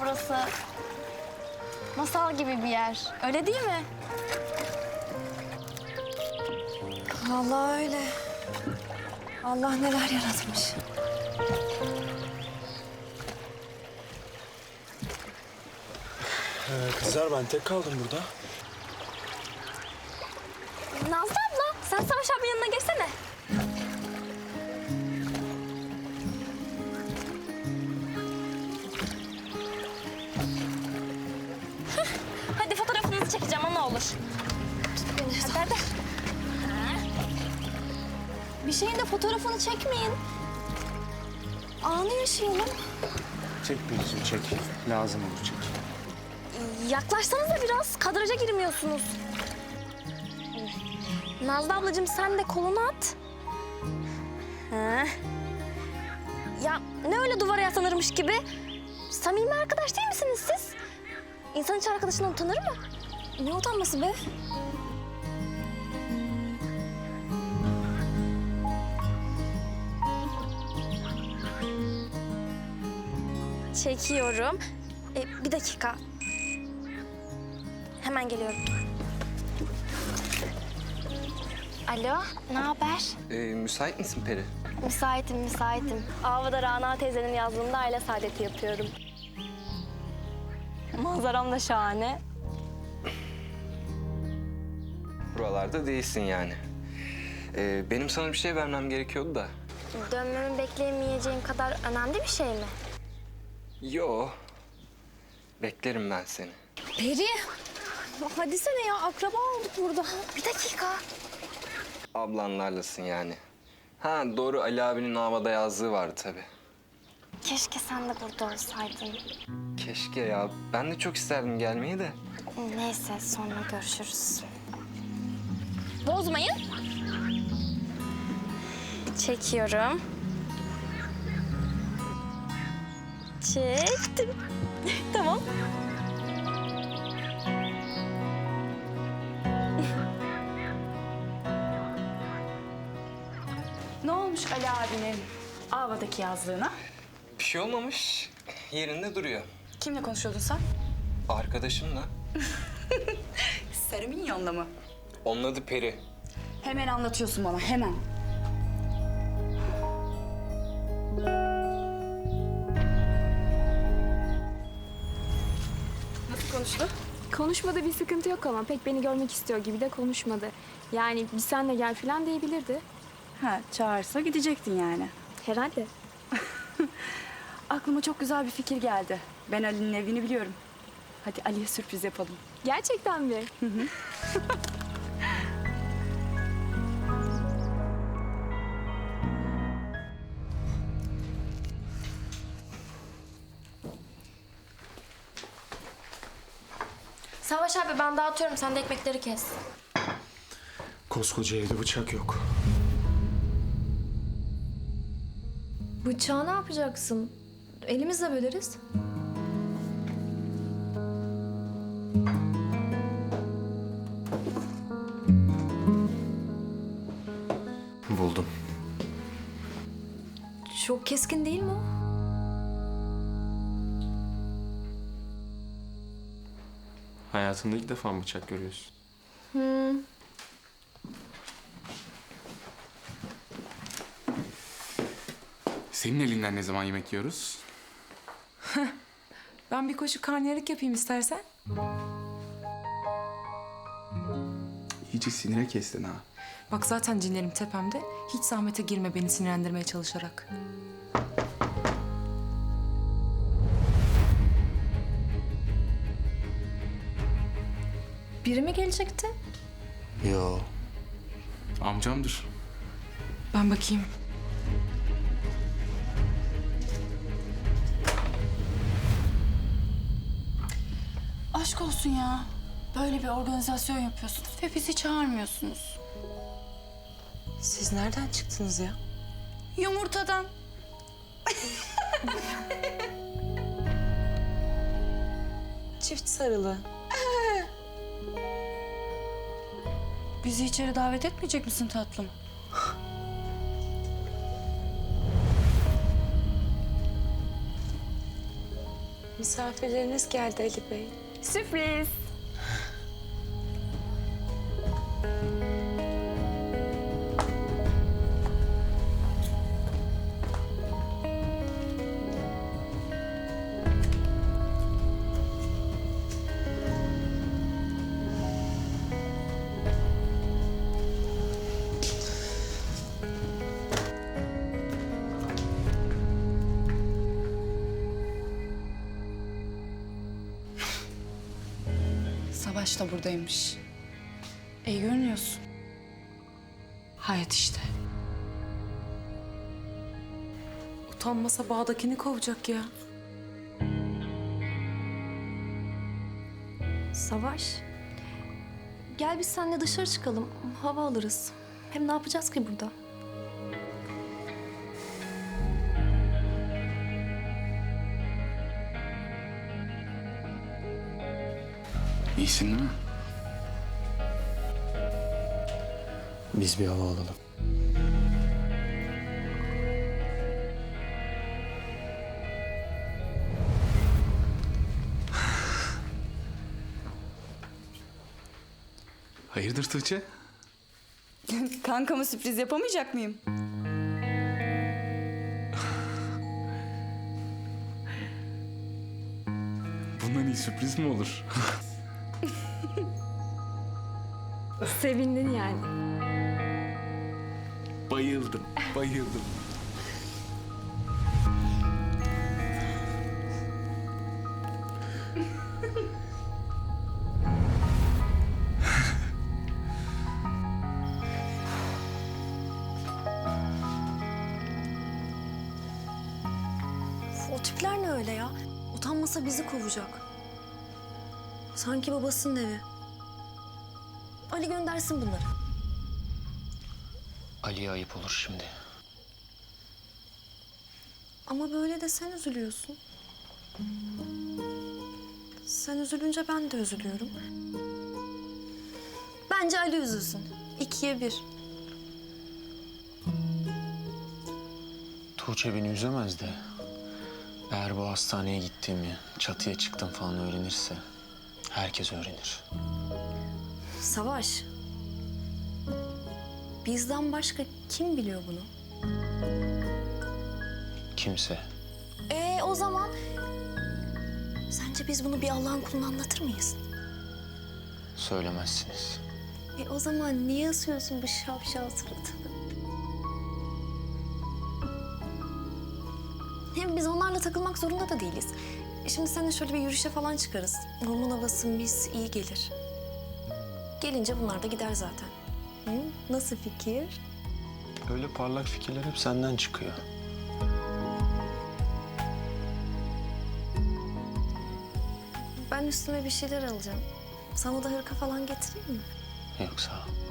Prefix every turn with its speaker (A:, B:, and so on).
A: burası. Masal gibi bir yer. Öyle değil mi?
B: Vallahi öyle. Allah neler yaratmış.
C: Ee, kızlar ben tek kaldım burada.
A: Nazlı abla sen Savaş abinin Bir şeyin de fotoğrafını çekmeyin. Anı yaşayalım.
C: Çek Pelin'cim çek. Lazım olur çek.
A: Yaklaşsanıza biraz. Kadraja girmiyorsunuz. Nazlı ablacığım sen de kolunu at. Ha. Ya ne öyle duvara yaslanırmış gibi? Samimi arkadaş değil misiniz siz? İnsan hiç arkadaşından utanır mı? Ne utanması be? Çekiyorum. E, bir dakika. Hemen geliyorum. Alo, ne haber?
D: Ee, müsait misin Peri?
A: Müsaitim, müsaitim. Avada Rana teyzenin yazdığında aile saadeti yapıyorum. Manzaram da şahane.
D: Buralarda değilsin yani. Ee, benim sana bir şey vermem gerekiyordu da.
A: Dönmemi bekleyemeyeceğim kadar önemli bir şey mi?
D: Yo. Beklerim ben seni.
B: Peri. Hadi sene ya akraba olduk burada.
A: Bir dakika.
D: Ablanlarlasın yani. Ha doğru Ali abinin havada yazdığı vardı tabii.
A: Keşke sen de burada olsaydın.
D: Keşke ya. Ben de çok isterdim gelmeyi de.
A: Neyse, sonra görüşürüz. Bozmayın. Çekiyorum. Çektim. tamam.
E: Ne olmuş Ali abinin Ava'daki yazlığına?
D: Bir şey olmamış. Yerinde duruyor.
E: Kimle konuşuyordun sen?
D: Arkadaşımla.
E: Sarı Minyon'la mı?
D: Onun adı Peri.
E: Hemen anlatıyorsun bana, hemen. Konuştu?
F: Konuşmada bir sıkıntı yok ama pek beni görmek istiyor gibi de konuşmadı. Yani bir sen de gel falan diyebilirdi.
E: Ha, çağırsa gidecektin yani.
F: Herhalde.
E: Aklıma çok güzel bir fikir geldi. Ben Ali'nin evini biliyorum. Hadi Ali'ye sürpriz yapalım.
F: Gerçekten mi?
A: Savaş abi ben dağıtıyorum. Sen de ekmekleri kes.
C: Koskoca evde bıçak yok.
B: Bıçağı ne yapacaksın? Elimizle böleriz.
C: Buldum.
B: Çok keskin değil mi o?
G: Hayatında ilk defa mı bıçak görüyorsun?
H: Senin elinden ne zaman yemek yiyoruz?
I: Ben bir koşu karnıyarık yapayım istersen.
H: İyice sinire kestin ha.
I: Bak zaten cinlerim tepemde. Hiç zahmete girme beni sinirlendirmeye çalışarak.
B: Biri mi gelecekti?
C: Yo.
H: Amcamdır.
I: Ben bakayım.
E: Aşk olsun ya. Böyle bir organizasyon yapıyorsunuz ve bizi çağırmıyorsunuz.
I: Siz nereden çıktınız ya?
E: Yumurtadan.
I: Çift sarılı.
E: Bizi içeri davet etmeyecek misin tatlım?
I: Misafirleriniz geldi Ali Bey.
F: Sürpriz.
E: Savaş da buradaymış. İyi görünüyorsun. Hayat işte.
I: Utanmasa bağdakini kovacak ya.
B: Savaş. Gel biz seninle dışarı çıkalım. Hava alırız. Hem ne yapacağız ki burada?
H: İyisin değil mi?
C: Biz bir hava alalım.
H: Hayırdır Tuğçe?
J: Kankama sürpriz yapamayacak mıyım?
H: Bundan iyi sürpriz mi olur?
F: Sevindin yani.
H: bayıldım, bayıldım.
B: O tipler ne öyle ya? Utanmasa bizi kovacak. Sanki babasının evi. Ali göndersin bunları.
C: Ali'ye ayıp olur şimdi.
B: Ama böyle de sen üzülüyorsun. Sen üzülünce ben de üzülüyorum. Bence Ali üzülsün. İkiye bir.
C: Tuğçe beni üzemez de. Eğer bu hastaneye gittiğimi, çatıya çıktım falan öğrenirse... ...herkes öğrenir.
B: Savaş. Bizden başka kim biliyor bunu?
C: Kimse.
B: Ee o zaman... Sence biz bunu bir Allah'ın kuluna anlatır mıyız?
C: Söylemezsiniz.
B: E o zaman niye asıyorsun bu şapşal suratını? Hem biz onlarla takılmak zorunda da değiliz. E Şimdi seninle şöyle bir yürüyüşe falan çıkarız. Orman havası mis iyi gelir. Gelince bunlar da gider zaten. Hı? Nasıl fikir?
C: Öyle parlak fikirler hep senden çıkıyor.
B: Ben üstüme bir şeyler alacağım. Sana da hırka falan getireyim mi?
C: Yok sağ ol.